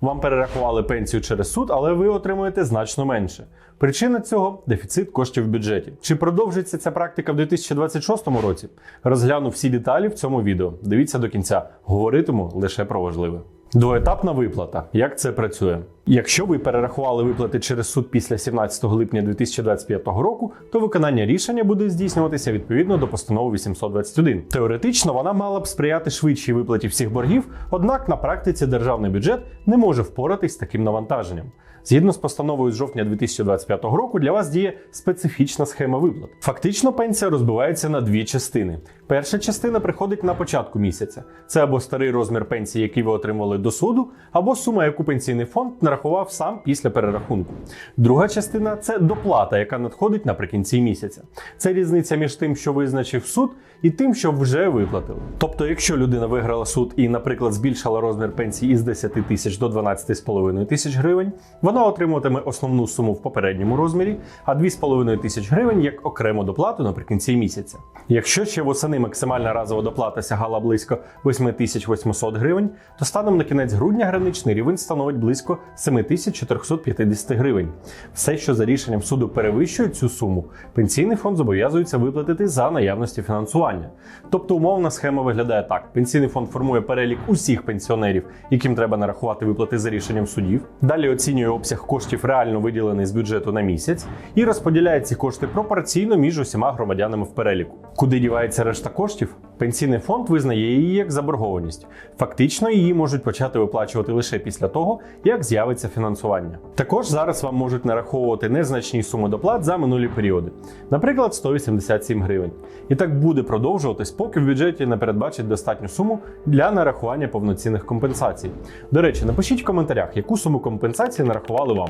Вам перерахували пенсію через суд, але ви отримуєте значно менше. Причина цього дефіцит коштів в бюджеті. Чи продовжиться ця практика в 2026 році? Розгляну всі деталі в цьому відео. Дивіться до кінця. Говоритиму лише про важливе. Двоетапна виплата. Як це працює? Якщо ви перерахували виплати через суд після 17 липня 2025 року, то виконання рішення буде здійснюватися відповідно до постанови 821. Теоретично вона мала б сприяти швидшій виплаті всіх боргів, однак на практиці державний бюджет не може впоратись з таким навантаженням. Згідно з постановою з жовтня 2025 року, для вас діє специфічна схема виплат. Фактично, пенсія розбивається на дві частини. Перша частина приходить на початку місяця. Це або старий розмір пенсії, який ви отримали до суду, або сума, яку пенсійний фонд нарахував сам після перерахунку. Друга частина це доплата, яка надходить наприкінці місяця. Це різниця між тим, що визначив суд, і тим, що вже виплатили. Тобто, якщо людина виграла суд і, наприклад, збільшила розмір пенсії із 10 тисяч до 12,5 тисяч гривень, вона отримуватиме основну суму в попередньому розмірі, а 2,5 тисяч гривень як окрему доплату наприкінці місяця. Якщо ще восени максимальна разова доплата сягала близько 8800 гривень, то станом на кінець грудня граничний рівень становить близько 7450 гривень. Все, що за рішенням суду перевищує цю суму, пенсійний фонд зобов'язується виплатити за наявності фінансування. Тобто умовна схема виглядає так: пенсійний фонд формує перелік усіх пенсіонерів, яким треба нарахувати виплати за рішенням судів. Далі оцінює обсяг коштів, реально виділений з бюджету на місяць, і розподіляє ці кошти пропорційно між усіма громадянами в переліку. Куди дівається решта коштів? Пенсійний фонд визнає її як заборгованість. Фактично, її можуть почати виплачувати лише після того, як з'явиться фінансування. Також зараз вам можуть нараховувати незначні суми доплат за минулі періоди, наприклад, 187 гривень. І так буде продовжуватись, поки в бюджеті не передбачить достатню суму для нарахування повноцінних компенсацій. До речі, напишіть в коментарях, яку суму компенсації нарахували вам.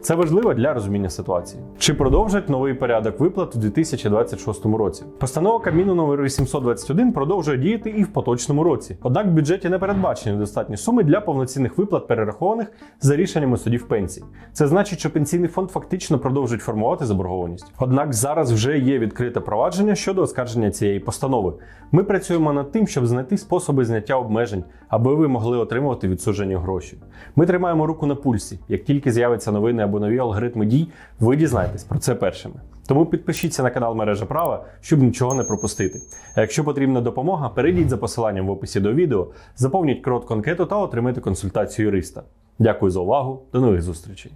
Це важливо для розуміння ситуації. Чи продовжать новий порядок виплат у 2026 році? Постанова Кабміну номер 821 продовжує діяти і в поточному році. Однак в бюджеті не передбачені достатні суми для повноцінних виплат, перерахованих за рішеннями судів пенсій. Це значить, що пенсійний фонд фактично продовжить формувати заборгованість. Однак зараз вже є відкрите провадження щодо оскарження цієї постанови. Ми працюємо над тим, щоб знайти способи зняття обмежень, аби ви могли отримувати відсуджені гроші. Ми тримаємо руку на пульсі. Як тільки з'являться новини або нові алгоритми дій, ви дізнаєтесь про це першими. Тому підпишіться на канал Мережа Права, щоб нічого не пропустити. А якщо потрібна допомога, перейдіть за посиланням в описі до відео, заповніть коротку анкету та отримайте консультацію юриста. Дякую за увагу, до нових зустрічей.